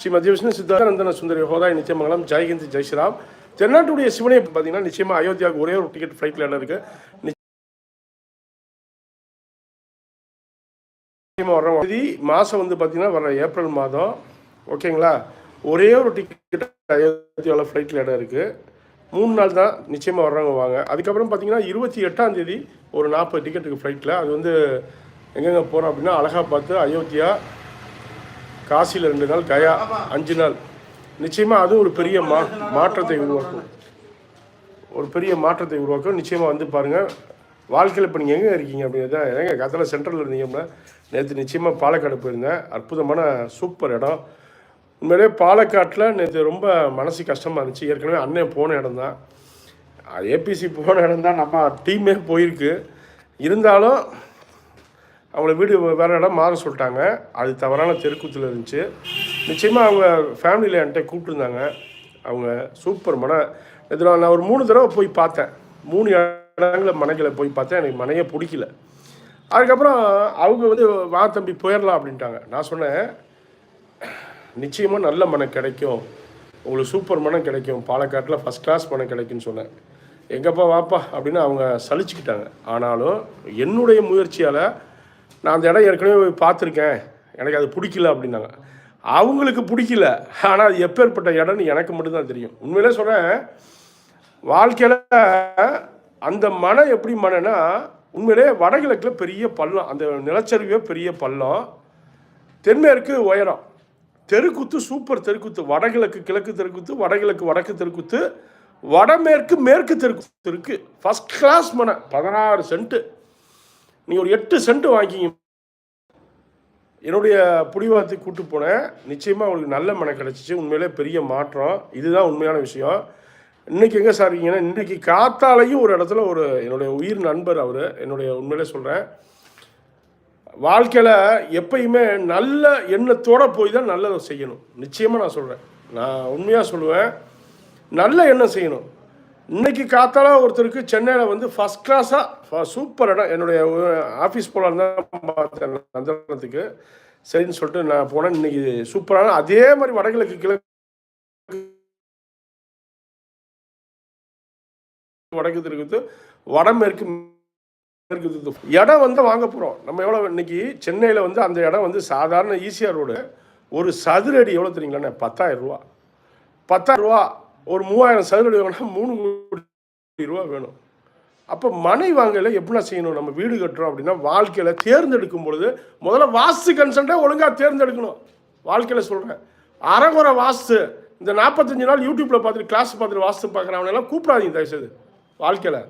ஸ்ரீ மத்திய விஷ்ணு சித்தானந்தன சுந்தரி ஹோதாய் நிச்சயமங்கலம் ஜெய்ஹிந்த் ஜெய்ஸ்ராம் தென்னாட்டுடைய சிவனை பார்த்தீங்கன்னா நிச்சயமா அயோத்தியாவுக்கு ஒரே ஒரு டிக்கெட் ஃப்ளைட்ல இடம் இருக்கு. நிச்சயமா வர்றோம் தேதி மாதம் வந்து பார்த்தீங்கன்னா வர ஏப்ரல் மாதம். ஓகேங்களா ஒரே ஒரு டிக்கெட் அயோத்தியாவில் ஃப்ளைட்டில் இடம் இருக்குது மூணு நாள் தான் நிச்சயமாக வர்றவங்க வாங்க. அதுக்கப்புறம் பார்த்தீங்கன்னா இருபத்தி எட்டாம் தேதி ஒரு நாற்பது டிக்கெட்டுக்கு ஃப்ளைட்டில் அது வந்து எங்கெங்கே போகிறோம் அப்படின்னா அலகாபாத்து அயோத்தியா காசியில் ரெண்டு நாள் கயா அஞ்சு நாள். நிச்சயமாக அது ஒரு பெரிய மா மாற்றத்தை உருவாக்கும். ஒரு பெரிய மாற்றத்தை உருவாக்கும். நிச்சயமாக வந்து பாருங்கள் வாழ்க்கையில் இப்போ நீங்கள் எங்கே இருக்கீங்க அப்படிங்கிறத எங்கே கத்தில் சென்ட்ரலில் இருந்தீங்கன்னா நேற்று நிச்சயமாக பாலக்காடு போயிருந்தேன். அற்புதமான சூப்பர் இடம். உண்மையிலே பாலக்காட்டில் நேற்று ரொம்ப மனசு கஷ்டமாக இருந்துச்சு. ஏற்கனவே அண்ணன் போன இடம் தான். ஏபிசி போன இடம் தான். நம்ம டீமே போயிருக்கு. இருந்தாலும் அவங்கள வீடு வேறு இடம் மாற சொல்லிட்டாங்க. அது தவறான தெருக்கூத்தில் இருந்துச்சு. நிச்சயமாக அவங்க ஃபேமிலியில் என்கிட்ட கூப்பிட்டுருந்தாங்க. அவங்க சூப்பர் மன இதில் நான் ஒரு மூணு தடவை போய் பார்த்தேன். மூணு இடங்களில் மனைகளை போய் பார்த்தேன். எனக்கு மனையே பிடிக்கல. அதுக்கப்புறம் அவங்க வந்து வா தம்பி போயிடலாம் அப்படின்ட்டாங்க. நான் சொன்னேன் நிச்சயமாக நல்ல மனம் கிடைக்கும். உங்களுக்கு சூப்பர் மனம் கிடைக்கும். பாலக்காட்டில் ஃபஸ்ட் கிளாஸ் மனம் கிடைக்கும்னு சொன்னேன். எங்கப்பா வாப்பா அப்படின்னு அவங்க சலிச்சுக்கிட்டாங்க. ஆனாலும் என்னுடைய முயற்சியால் நான் அந்த இடம் ஏற்கனவே போய் பார்த்துருக்கேன். எனக்கு அது பிடிக்கல அப்படின்னாங்க. அவங்களுக்கு பிடிக்கல. ஆனால் அது எப்பேற்பட்ட இடம்னு எனக்கு மட்டும்தான் தெரியும். உண்மையிலே சொல்கிறேன் வாழ்க்கையில் அந்த மனை எப்படி மனைனா உண்மையிலே வடகிழக்கில் பெரிய பள்ளம் அந்த நிலச்சரிவே பெரிய பள்ளம். தென்மேற்கு உயரம். தெருக்குத்து சூப்பர் தெருக்குத்து வடகிழக்கு கிழக்கு தெருக்குத்து வடகிழக்கு வடக்கு தெருக்குத்து வடமேற்கு மேற்கு தெருக்குத்து இருக்குது ஃபஸ்ட் கிளாஸ் மனை பதினாறு சென்ட்டு நீங்கள் ஒரு எட்டு சென்ட் வாங்கிக்கிங்க என்னுடைய புடிவாத்தை கூட்டு போனேன் நிச்சயமாக அவங்களுக்கு நல்ல மனை கிடச்சிச்சு. உண்மையிலே பெரிய மாற்றம். இதுதான் உண்மையான விஷயம். இன்னைக்கு எங்கே சார் இருக்கீங்கன்னா இன்றைக்கி காத்தாலையும் ஒரு இடத்துல ஒரு என்னுடைய உயிர் நண்பர் அவர். என்னுடைய உண்மையிலே சொல்கிறேன் வாழ்க்கையில் எப்பயுமே நல்ல எண்ணத்தோடு போய் தான் நல்லதை செய்யணும். நிச்சயமாக நான் சொல்கிறேன் நான் உண்மையாக சொல்லுவேன். நல்ல எண்ணம் செய்யணும். இன்னைக்கு காத்தால ஒருத்தருக்கு சென்னையில் வந்து ஃபஸ்ட் கிளாஸாக சூப்பர் இடம் என்னுடைய ஆஃபீஸ் போகலான்னு தான் பார்த்தேன் நந்தனத்துக்கு சரின்னு சொல்லிட்டு நான் போனேன். இன்னைக்கு சூப்பரான அதே மாதிரி வடகிழக்கு கிழக்கு வடக்கு தெற்கு வடமேற்கு மேற்கு இடம் வந்து வாங்க போகிறோம் நம்ம எவ்வளோ இன்னைக்கு சென்னையில் வந்து அந்த இடம் வந்து சாதாரண ஈசிஆர் ரோடு ஒரு சதுரடி எவ்வளோ தெரியுங்களாண்ணே பத்தாயிரம் ரூபா. பத்தாயிரம் ரூபா. ஒரு மூவாயிரம் சதுரடி வாங்கினா மூணு கோடி ரூபா வேணும். அப்போ மனை வாங்கல எப்படின்னா செய்யணும்? நம்ம வீடு கட்டுறோம் அப்படின்னா வாழ்க்கையில் தேர்ந்தெடுக்கும் பொழுது முதல்ல வாஸ்து கன்சல்ட்டே ஒழுங்காக தேர்ந்தெடுக்கணும். வாழ்க்கையில் சொல்கிறேன் அறகுறை வாஸ்து இந்த நாற்பத்தஞ்சு நாள் யூடியூப்பில் பார்த்துட்டு கிளாஸ் பார்த்துட்டு வாஸ்து பார்க்குறவனெல்லாம் கூப்பிடாதீங்க தயவுசெய்து. வாழ்க்கையில்.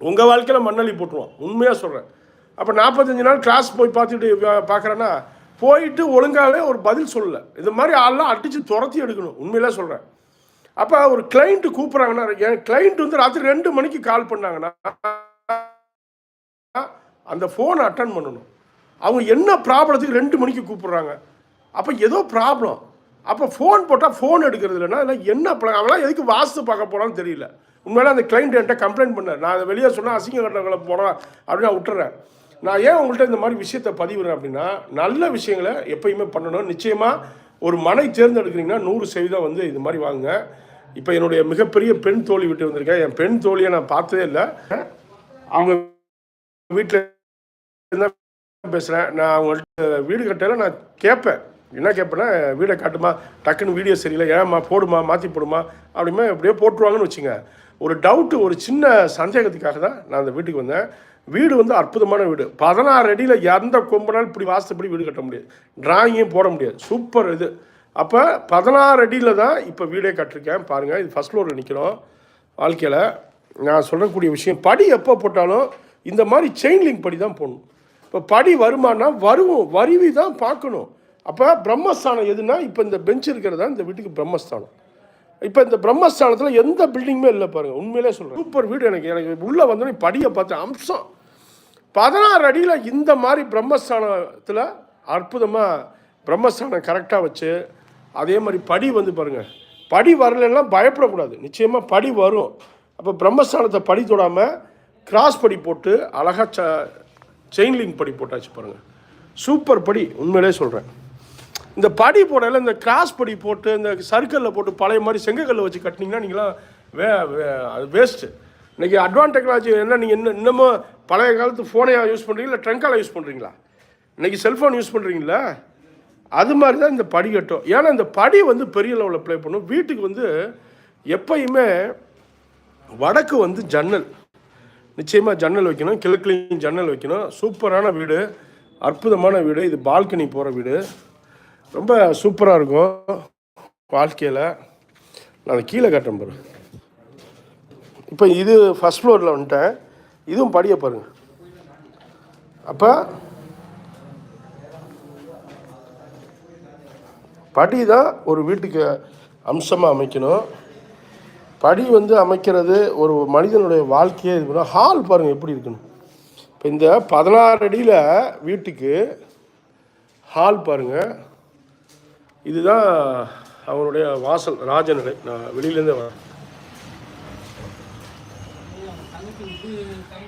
உங்கள் வாழ்க்கையில் மண்ணள்ளி போட்டுருவோம். உண்மையாக சொல்கிறேன் அப்போ நாற்பத்தஞ்சு நாள் கிளாஸ் போய் பார்த்துட்டு பார்க்குறேன்னா போயிட்டு ஒழுங்காகவே ஒரு பதில் சொல்லலை. இது மாதிரி ஆள்லாம் அடித்து துரத்தி எடுக்கணும். உண்மையிலே சொல்கிறேன் அப்போ ஒரு கிளைண்ட்டு கூப்பிட்றாங்கன்னா என் கிளைண்ட் வந்து ராத்திரி ரெண்டு மணிக்கு கால் பண்ணாங்கன்னா அந்த ஃபோனை அட்டன் பண்ணணும். அவங்க என்ன ப்ராப்ளத்துக்கு ரெண்டு மணிக்கு கூப்பிட்றாங்க. அப்போ ஏதோ ப்ராப்ளம். அப்போ ஃபோன் போட்டால் ஃபோன் எடுக்கிறது இல்லைன்னா என்ன plan? எதுக்கு வாஸ்து பார்க்க போகிறான்னு தெரியல. உண்மையில அந்த கிளைண்ட் என்கிட்ட கம்ப்ளைண்ட் பண்ணார். நான் அதை வெளியே சொன்னால் அசிங்க கட்டங்களை போகிறேன் அப்படின்னு நான் விட்டுறேன். நான் ஏன் உங்கள்கிட்ட இந்த மாதிரி விஷயத்தை பதிவுறேன் அப்படின்னா நல்ல விஷயங்களை எப்பயுமே பண்ணணும். நிச்சயமாக ஒரு மனை தேர்ந்தெடுக்கிறீங்கன்னா நூறு சதவீதம் வந்து இது மாதிரி வாங்க இப்போ என்னுடைய மிகப்பெரிய பெண் தோழி விட்டு வந்திருக்கேன். என் பெண் தோழியை நான் பார்த்ததே இல்லை. அவங்க வீட்டில் தான் பேசுகிறேன் நான் அவங்கள்ட்ட வீடு கட்டையில் நான் கேட்பேன் என்ன கேட்பேன்னா வீடை காட்டுமா டக்குன்னு வீடியோ சரியில்லை. ஏமா போடுமா மாற்றி போடுமா அப்படிமா எப்படியோ போட்டுருவாங்கன்னு வச்சுங்க. ஒரு டவுட்டு ஒரு சின்ன சந்தேகத்துக்காக தான் நான் அந்த வீட்டுக்கு வந்தேன். வீடு வந்து அற்புதமான வீடு. பதினாறு அடியில் எந்த கொம்பனால் இப்படி வாசப்படி வீடு கட்ட முடியாது. டிராயிங்கும் போட முடியாது. சூப்பர் இது. அப்போ பதினாறு அடியில் தான் இப்போ வீடே கட்டிருக்கேன். பாருங்கள் இது ஃபஸ்ட் ஃப்ளோரில் நிற்கிறோம் வாழ்க்கையில் நான் சொல்லக்கூடிய விஷயம் படி எப்போ போட்டாலும் இந்த மாதிரி செயின் லிங்க் படி தான் போடணும். இப்போ படி வருமானா வருவோம் வருவி தான் பார்க்கணும். அப்போ பிரம்மஸ்தானம் எதுனா இப்போ இந்த பெஞ்ச் இருக்கிறதா இந்த வீட்டுக்கு பிரம்மஸ்தானம். இப்போ இந்த பிரம்மஸ்தானத்தில் எந்த பில்டிங்குமே இல்லை பாருங்கள் உண்மையிலே சொல்கிறேன் சூப்பர் வீடு எனக்கு எனக்கு உள்ளே வந்தோடனே படியை பார்த்தேன் அம்சம். பதினாறு அடியில் இந்த மாதிரி பிரம்மஸ்தானத்தில் அற்புதமாக பிரம்மஸ்தானம் கரெக்டாக வச்சு அதே மாதிரி படி வந்து பாருங்கள் படி வரலைன்னா பயப்படக்கூடாது. நிச்சயமாக படி வரும். அப்போ பிரம்மஸ்தானத்தை படி தொடாமல் கிராஸ் படி போட்டு அழகாக ச செயின் லிங்க் படி போட்டாச்சு பாருங்கள் சூப்பர் படி உண்மையிலே சொல்கிறேன் இந்த படி போடல இந்த கிராஸ் படி போட்டு இந்த சர்க்கிளில் போட்டு பழைய மாதிரி செங்கக்கல்ல வச்சு கட்டினீங்கன்னா நீங்களாம் வே வே- அது வேஸ்ட்டு இன்றைக்கி அட்வான்ஸ் டெக்னாலஜி என்ன நீங்கள் இன்னும் இன்னமும் பழைய காலத்து ஃபோனையாக யூஸ் பண்ணுறீங்களா இல்லை யூஸ் பண்ணுறீங்களா இன்றைக்கி செல்ஃபோன் யூஸ் பண்ணுறீங்களா அது மாதிரி தான் இந்த படிக்கட்டும் ஏன்னா இந்த படி வந்து பெரிய லெவலில் ப்ளே பண்ணும். வீட்டுக்கு வந்து எப்பயுமே வடக்கு வந்து ஜன்னல். நிச்சயமாக ஜன்னல் வைக்கணும். கிழக்குலையும் ஜன்னல் வைக்கணும். சூப்பரான வீடு. அற்புதமான வீடு. இது பால்கனி போகிற வீடு. ரொம்ப சூப்பராக இருக்கும் வாழ்க்கையில். நான் அதை கீழே கட்டேன் பாரு. இப்போ இது ஃபஸ்ட் ஃப்ளோரில் வந்துட்டேன். இதுவும் படியை பாருங்கள் அப்போ படி தான் ஒரு வீட்டுக்கு அம்சமாக அமைக்கணும். படி வந்து அமைக்கிறது ஒரு மனிதனுடைய வாழ்க்கையே இது பண்ணால் ஹால் பாருங்கள் எப்படி இருக்கணும் இப்போ இந்த பதினாறு அடியில் வீட்டுக்கு ஹால் பாருங்கள் இதுதான் அவனுடைய வாசல் ராஜநிலை நான் வெளியிலேருந்தே வரேன்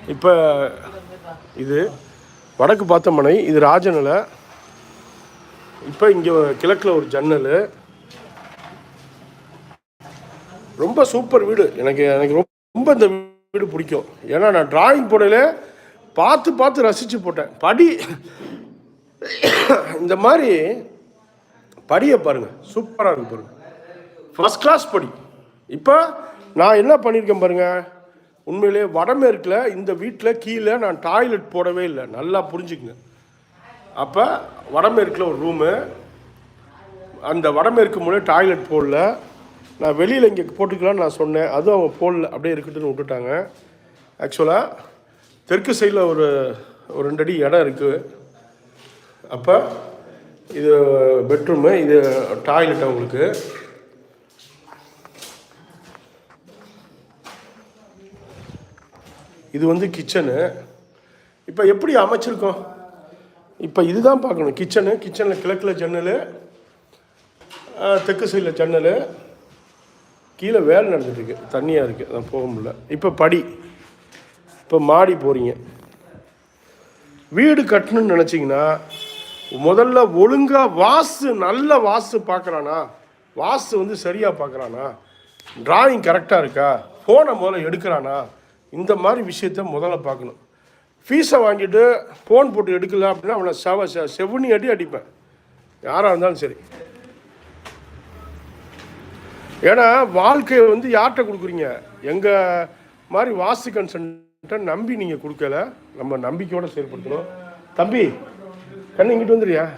இப்போ இது வடக்கு பார்த்த மனை இது ராஜநிலை இப்போ இங்கே கிழக்கில் ஒரு ஜன்னல். ரொம்ப சூப்பர் வீடு. எனக்கு எனக்கு ரொம்ப இந்த வீடு பிடிக்கும். ஏன்னா நான் டிராயிங் போடையில பார்த்து பார்த்து ரசித்து போட்டேன். படி இந்த மாதிரி படியை பாருங்கள் சூப்பராக இருக்கு பாருங்கள் ஃபஸ்ட் கிளாஸ் படி. இப்போ நான் என்ன பண்ணியிருக்கேன் பாருங்கள் உண்மையிலே வடமேற்கில் இந்த வீட்டில் கீழே நான் டாய்லெட் போடவே இல்லை. நல்லா புரிஞ்சுக்குங்க. அப்போ வடமேற்கில் ஒரு ரூமு அந்த வடமேற்கு முன்னே டாய்லெட் போடல. நான் வெளியில் இங்கே போட்டுக்கலாம்னு நான் சொன்னேன். அதுவும் அவங்க போடல. அப்படியே இருக்கட்டுன்னு விட்டுட்டாங்க. ஆக்சுவலாக தெற்கு சைடில் ஒரு ஒரு ரெண்டு அடி இடம் இருக்குது அப்போ இது பெட்ரூமு இது டாய்லெட் அவங்களுக்கு. இது வந்து கிச்சனு இப்போ எப்படி அமைச்சிருக்கோம்? இப்போ இதுதான் பார்க்கணும். கிச்சனு கிச்சனில் கிழக்கில் ஜன்னல் தெற்கு சைடில் ஜன்னல். கீழே வேலை நடந்துட்டுருக்கு தண்ணியாக இருக்குது அதான் போக முடியல. இப்போ படி. இப்போ மாடி போகிறீங்க வீடு கட்டணும்னு நினச்சிங்கன்னா முதல்ல ஒழுங்காக வாஸ்து நல்ல வாஸ்து பார்க்குறானா? வாஸ்து வந்து சரியாக பார்க்குறானா? டிராயிங் கரெக்டாக இருக்கா? ஃபோனை முதல்ல எடுக்கிறானா? இந்த மாதிரி விஷயத்த முதல்ல பார்க்கணும். ஃபீஸை வாங்கிட்டு ஃபோன் போட்டு எடுக்கல அப்படின்னா அவனை செவ செ- அடி அடிப்பேன். யாராக இருந்தாலும் சரி. ஏன்னா வாழ்க்கையை வந்து யார்கிட்ட கொடுக்குறீங்க? எங்கள் மாதிரி வாஸ்து கன்சல்ட்டை நம்பி நீங்கள் கொடுக்கல. நம்ம நம்பிக்கையோடு செயல்படுத்தணும் தம்பி கண்ணு இங்கிட்டு வந்துடுறியா?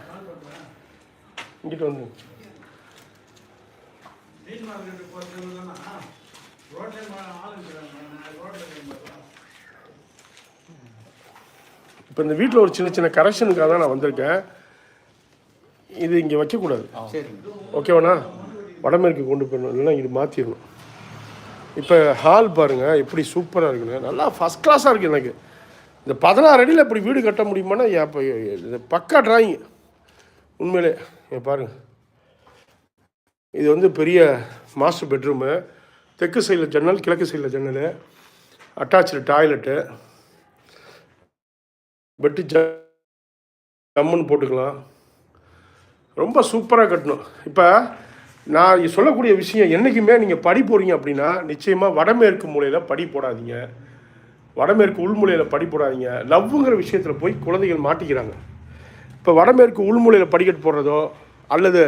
இங்கிட்டு வந்து இப்போ இந்த வீட்டில் ஒரு சின்ன சின்ன கரெக்ஷனுக்காக தான் நான் வந்திருக்கேன். இது இங்கே வைக்கக்கூடாது. ஓகேவாண்ணா? வடமேற்கு கொண்டு போயிடணும். இல்லைன்னா இது மாற்றிடணும் இப்போ ஹால் பாருங்கள் எப்படி சூப்பராக இருக்குங்க நல்லா ஃபஸ்ட் கிளாஸாக இருக்குது எனக்கு. இந்த பதினாறு அடியில் இப்படி வீடு கட்ட முடியுமானா இப்போ இது பக்கா டிராயிங் உண்மையிலே இங்க பாருங்க. இது வந்து பெரிய மாஸ்டர் பெட்ரூமு தெற்கு சைடில் ஜன்னல் கிழக்கு சைடில் ஜன்னல். அட்டாச்சு டாய்லெட்டு பெட்டு ஜம்முன்னு போட்டுக்கலாம். ரொம்ப சூப்பராக கட்டணும். இப்போ நான் சொல்லக்கூடிய விஷயம் என்றைக்குமே நீங்கள் படி போகிறீங்க அப்படின்னா நிச்சயமாக வடமேற்கு மூலையில் படி போடாதீங்க. வடமேற்கு உள்மூலையில் படி போடாதீங்க. லவ்வுங்கிற விஷயத்தில் போய் குழந்தைகள் மாட்டிக்கிறாங்க. இப்போ வடமேற்கு உள்மூலையில் படிக்கட்டு போடுறதோ அல்லது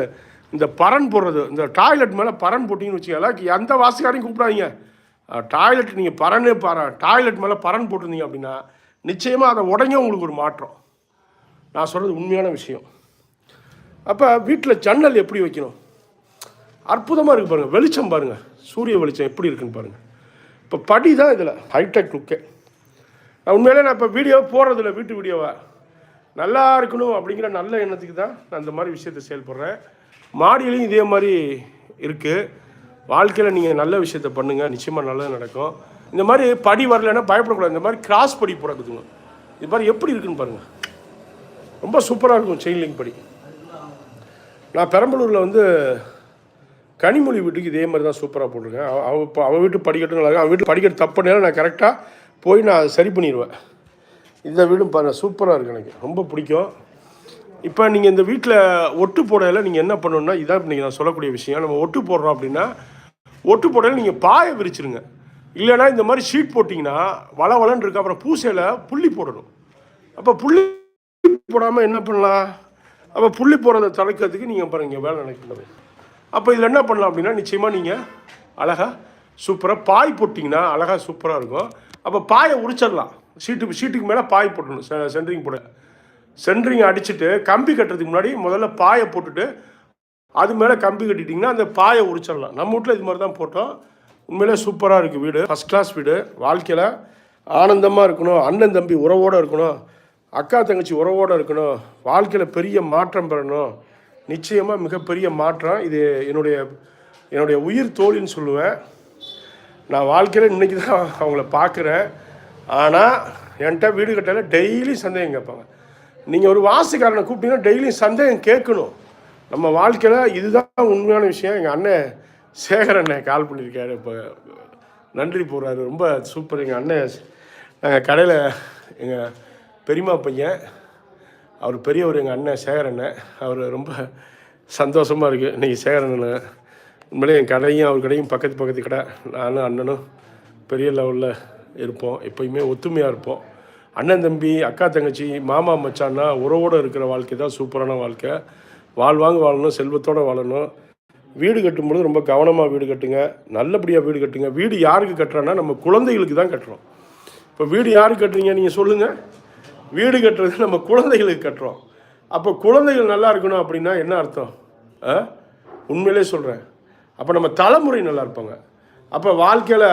இந்த பரன் போடுறது இந்த டாய்லெட் மேலே பரன் போட்டிங்கன்னு வச்சுக்கோங்களேன் எந்த வாசிக்காரையும் கூப்பிடாதீங்க. டாய்லெட் நீங்கள் பரனே பர டாய்லெட் மேலே பரன் போட்டிருந்தீங்க அப்படின்னா நிச்சயமாக அதை உடனே உங்களுக்கு ஒரு மாற்றம். நான் சொல்கிறது உண்மையான விஷயம். அப்போ வீட்டில் ஜன்னல் எப்படி வைக்கணும்? அற்புதமாக இருக்குது பாருங்கள் வெளிச்சம் பாருங்கள் சூரிய வெளிச்சம் எப்படி இருக்குன்னு பாருங்கள் இப்போ படி தான் இதில் ஹைடெக் லுக்கே நான் உண்மையிலே நான் இப்போ வீடியோ போடுறதில்ல வீட்டு வீடியோவை நல்லா இருக்கணும் அப்படிங்கிற நல்ல எண்ணத்துக்கு தான் நான் இந்த மாதிரி விஷயத்தை செயல்படுறேன். மாடியிலையும் இதே மாதிரி இருக்குது வாழ்க்கையில் நீங்கள் நல்ல விஷயத்த பண்ணுங்கள் நிச்சயமாக நல்லது நடக்கும். இந்த மாதிரி படி வரலைன்னா பயப்படக்கூடாது. இந்த மாதிரி கிராஸ் படி போடக்குதுங்க இது மாதிரி எப்படி இருக்குன்னு பாருங்கள் ரொம்ப சூப்பராக இருக்கும் செயின் லிங்க் படி. நான் பெரம்பலூரில் வந்து கனிமொழி வீட்டுக்கு இதே மாதிரி தான் சூப்பராக போட்டிருக்கேன். அவ இப்போ அவள் வீட்டு படிக்கட்டும் நல்லா அவள் வீட்டு படிக்கட்டு தப்பு நேரம் நான் கரெக்டாக போய் நான் சரி பண்ணிடுவேன் இந்த வீடும் பாருங்கள் சூப்பராக இருக்குது எனக்கு. ரொம்ப பிடிக்கும். இப்போ நீங்கள் இந்த வீட்டில் ஒட்டு போடையில் நீங்கள் என்ன பண்ணணுன்னா இதான் நீங்கள் நான் சொல்லக்கூடிய விஷயம். நம்ம ஒட்டு போடுறோம் அப்படின்னா ஒட்டு போடையில் நீங்கள் பாயை விரிச்சிருங்க. இல்லைன்னா இந்த மாதிரி ஷீட் போட்டிங்கன்னா வள வளன்னு இருக்கு. அப்புறம் பூசையில் புள்ளி போடணும். அப்போ புள்ளி போடாமல் என்ன பண்ணலாம்? அப்போ புள்ளி போடுறத தடுக்கிறதுக்கு நீங்கள் பாருங்க வேலை நினைக்கிறது அப்போ இதில் என்ன பண்ணலாம் அப்படின்னா நிச்சயமாக நீங்கள் அழகாக சூப்பராக பாய் போட்டிங்கன்னா அழகாக சூப்பராக இருக்கும். அப்போ பாயை உரிச்சிடலாம். சீட்டுக்கு ஷீட்டுக்கு மேலே பாய் போட்டணும் செ சென்ட்ரிங் போட. சென்ட்ரிங் அடிச்சுட்டு கம்பி கட்டுறதுக்கு முன்னாடி முதல்ல பாயை போட்டுட்டு அது மேலே கம்பி கட்டிட்டிங்கன்னா அந்த பாயை உரிச்சிடலாம். நம்ம வீட்டில் இது மாதிரி தான் போட்டோம். உண்மையிலே சூப்பராக இருக்குது வீடு. ஃபஸ்ட் கிளாஸ் வீடு. வாழ்க்கையில் ஆனந்தமாக இருக்கணும். அண்ணன் தம்பி உறவோடு இருக்கணும். அக்கா தங்கச்சி உறவோடு இருக்கணும். வாழ்க்கையில் பெரிய மாற்றம் பெறணும். நிச்சயமாக மிகப்பெரிய மாற்றம். இது என்னுடைய என்னுடைய உயிர் தோழின்னு சொல்லுவேன். நான் வாழ்க்கையில் இன்றைக்கி தான் அவங்கள பார்க்குறேன் ஆனால் என்கிட்ட வீடு கட்டல டெய்லி சந்தேகம் கேட்பாங்க. நீங்கள் ஒரு வாசிக்காரனை கூப்பிட்டீங்கன்னா டெய்லியும் சந்தேகம் கேட்கணும். நம்ம வாழ்க்கையில் இதுதான் உண்மையான விஷயம். எங்கள் அண்ணன் சேகர் அண்ணன் கால் பண்ணியிருக்காரு. இப்போ நன்றி போகிறாரு ரொம்ப சூப்பர் எங்கள் அண்ணன் நாங்கள் கடையில் எங்கள் பெரியம்மா பையன் அவர் பெரியவர் எங்கள் அண்ணன் சேகர் அண்ணன் அவர் ரொம்ப சந்தோஷமாக இருக்குது இன்றைக்கி சேகர் அண்ணன் உண்மையிலே என் கடையும் அவர் கடையும் பக்கத்து பக்கத்து கடை. நானும் அண்ணனும் பெரிய லெவலில் இருப்போம். எப்பயுமே ஒத்துமையாக இருப்போம். அண்ணன் தம்பி அக்கா தங்கச்சி மாமா மச்சான்னா உறவோடு இருக்கிற வாழ்க்கை தான் சூப்பரான வாழ்க்கை. வாழ்வாங்க வாழணும் செல்வத்தோடு வாழணும். வீடு கட்டும்பொழுது ரொம்ப கவனமாக வீடு கட்டுங்க நல்லபடியாக வீடு கட்டுங்க. வீடு யாருக்கு கட்டுறோன்னா நம்ம குழந்தைகளுக்கு தான் கட்டுறோம். இப்போ வீடு யாருக்கு கட்டுறீங்க? நீங்கள் சொல்லுங்கள் வீடு கட்டுறது நம்ம குழந்தைகளுக்கு கட்டுறோம். அப்போ குழந்தைகள் நல்லா இருக்கணும் அப்படின்னா என்ன அர்த்தம்? ஆ? உண்மையிலே சொல்கிறேன் அப்போ நம்ம தலைமுறை நல்லா இருப்பாங்க. அப்போ வாழ்க்கையில்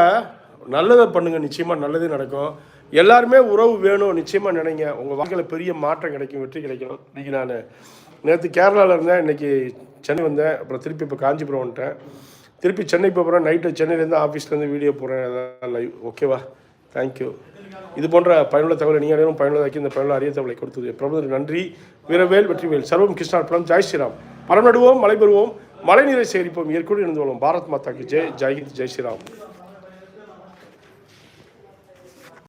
நல்லதை பண்ணுங்கள் நிச்சயமாக நல்லதே நடக்கும். எல்லாருமே உறவு வேணும் நிச்சயமாக நினைங்க. உங்கள் வாழ்க்கையில் பெரிய மாற்றம் கிடைக்கும் வெற்றி கிடைக்கும் இன்றைக்கி நான் நேற்று கேரளாவில் இருந்தேன். இன்றைக்கி சென்னை வந்தேன் அப்புறம் திருப்பி இப்போ காஞ்சிபுரம் வந்துட்டேன். திருப்பி சென்னை போகிறேன் நைட்டு சென்னையிலேருந்து ஆஃபீஸ்லேருந்து வீடியோ போகிறேன் அதான் லைவ் ஓகேவா தேங்க்யூ இது போன்ற பயனுள்ள தகவலை நீங்கள் அனைவரும் பயனுள்ளதாக்கி இந்த பயனுள்ள அரிய தகவலை கொடுத்தது. பிரபுதர் நன்றி. வீரவேல் வெற்றிவேல். சர்வம் கிருஷ்ணார்பணம் ஜெய் ஸ்ரீராம் மரம் நடுவோம் மலை பெறுவோம் மழை நீரை சேகரிப்போம். இயற்கையோடு இருந்து வரும் பாரத் மாதாக்கு. ஜெய் ஜெய் ஜெய் ஸ்ரீராம்